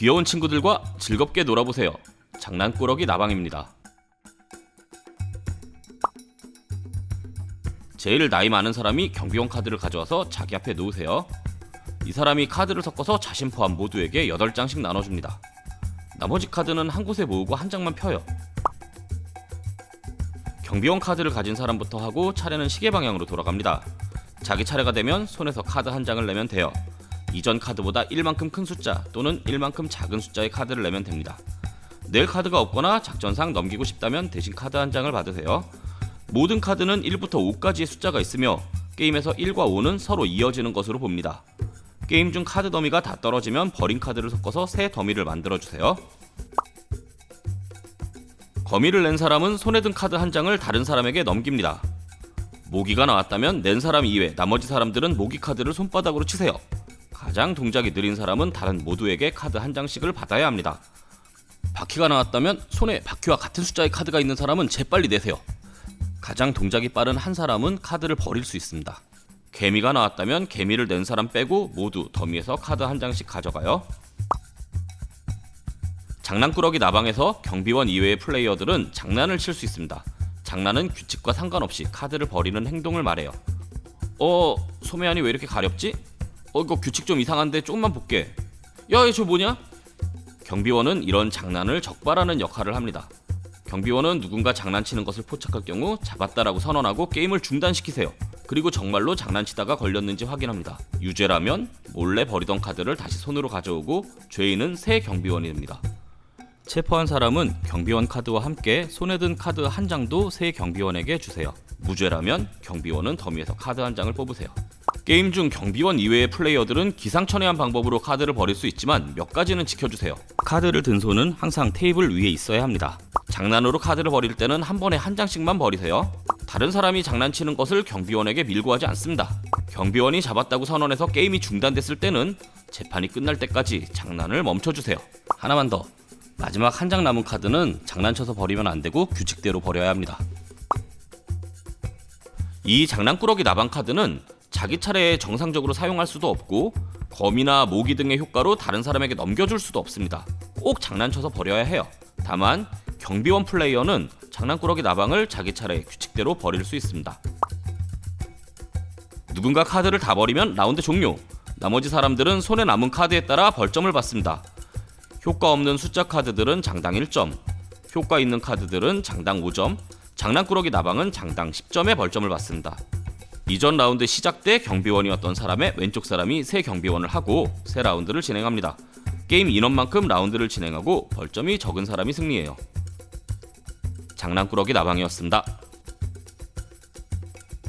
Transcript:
귀여운 친구들과 즐겁게 놀아보세요. 장난꾸러기 나방입니다. 제일 나이 많은 사람이 경비원 카드를 가져와서 자기 앞에 놓으세요. 이 사람이 카드를 섞어서 자신 포함 모두에게 8장씩 나눠줍니다. 나머지 카드는 한 곳에 모으고 한 장만 펴요. 경비원 카드를 가진 사람부터 하고 차례는 시계 방향으로 돌아갑니다. 자기 차례가 되면 손에서 카드 한 장을 내면 돼요. 이전 카드보다 1만큼 큰 숫자 또는 1만큼 작은 숫자의 카드를 내면 됩니다. 낼 카드가 없거나 작전상 넘기고 싶다면 대신 카드 한 장을 받으세요. 모든 카드는 1부터 5까지의 숫자가 있으며 게임에서 1과 5는 서로 이어지는 것으로 봅니다. 게임 중 카드 더미가 다 떨어지면 버린 카드를 섞어서 새 더미를 만들어 주세요. 거미를 낸 사람은 손에 든 카드 한 장을 다른 사람에게 넘깁니다. 모기가 나왔다면 낸 사람 이외 나머지 사람들은 모기 카드를 손바닥으로 치세요. 가장 동작이 느린 사람은 다른 모두에게 카드 한 장씩을 받아야 합니다. 바퀴가 나왔다면 손에 바퀴와 같은 숫자의 카드가 있는 사람은 재빨리 내세요. 가장 동작이 빠른 한 사람은 카드를 버릴 수 있습니다. 개미가 나왔다면 개미를 낸 사람 빼고 모두 더미에서 카드 한 장씩 가져가요. 장난꾸러기 나방에서 경비원 이외의 플레이어들은 장난을 칠 수 있습니다. 장난은 규칙과 상관없이 카드를 버리는 행동을 말해요. 어, 소매안이 왜 이렇게 가렵지? 어, 이거 규칙 좀 이상한데 조금만 볼게. 야, 이저 뭐냐? 경비원은 이런 장난을 적발하는 역할을 합니다. 경비원은 누군가 장난치는 것을 포착할 경우 잡았다라고 선언하고 게임을 중단시키세요. 그리고 정말로 장난치다가 걸렸는지 확인합니다. 유죄라면 몰래 버리던 카드를 다시 손으로 가져오고 죄인은 새 경비원이 됩니다. 체포한 사람은 경비원 카드와 함께 손에 든 카드 한 장도 새 경비원에게 주세요. 무죄라면 경비원은 더미에서 카드 한 장을 뽑으세요. 게임 중 경비원 이외의 플레이어들은 기상천외한 방법으로 카드를 버릴 수 있지만 몇 가지는 지켜주세요. 카드를 든 손은 항상 테이블 위에 있어야 합니다. 장난으로 카드를 버릴 때는 한 번에 한 장씩만 버리세요. 다른 사람이 장난치는 것을 경비원에게 밀고 하지 않습니다. 경비원이 잡았다고 선언해서 게임이 중단됐을 때는 재판이 끝날 때까지 장난을 멈춰주세요. 하나만 더. 마지막 한 장 남은 카드는 장난쳐서 버리면 안 되고 규칙대로 버려야 합니다. 이 장난꾸러기 나방 카드는 자기 차례에 정상적으로 사용할 수도 없고 거미나 모기 등의 효과로 다른 사람에게 넘겨줄 수도 없습니다. 꼭 장난쳐서 버려야 해요. 다만 경비원 플레이어는 장난꾸러기 나방을 자기 차례 규칙대로 버릴 수 있습니다. 누군가 카드를 다 버리면 라운드 종료. 나머지 사람들은 손에 남은 카드에 따라 벌점을 받습니다. 효과 없는 숫자 카드들은 장당 1점, 효과 있는 카드들은 장당 5점, 장난꾸러기 나방은 장당 10점의 벌점을 받습니다. 이전 라운드 시작 때 경비원이었던 사람의 왼쪽 사람이 새 경비원을 하고 새 라운드를 진행합니다. 게임 인원만큼 라운드를 진행하고 벌점이 적은 사람이 승리해요. 장난꾸러기 나방이었습니다.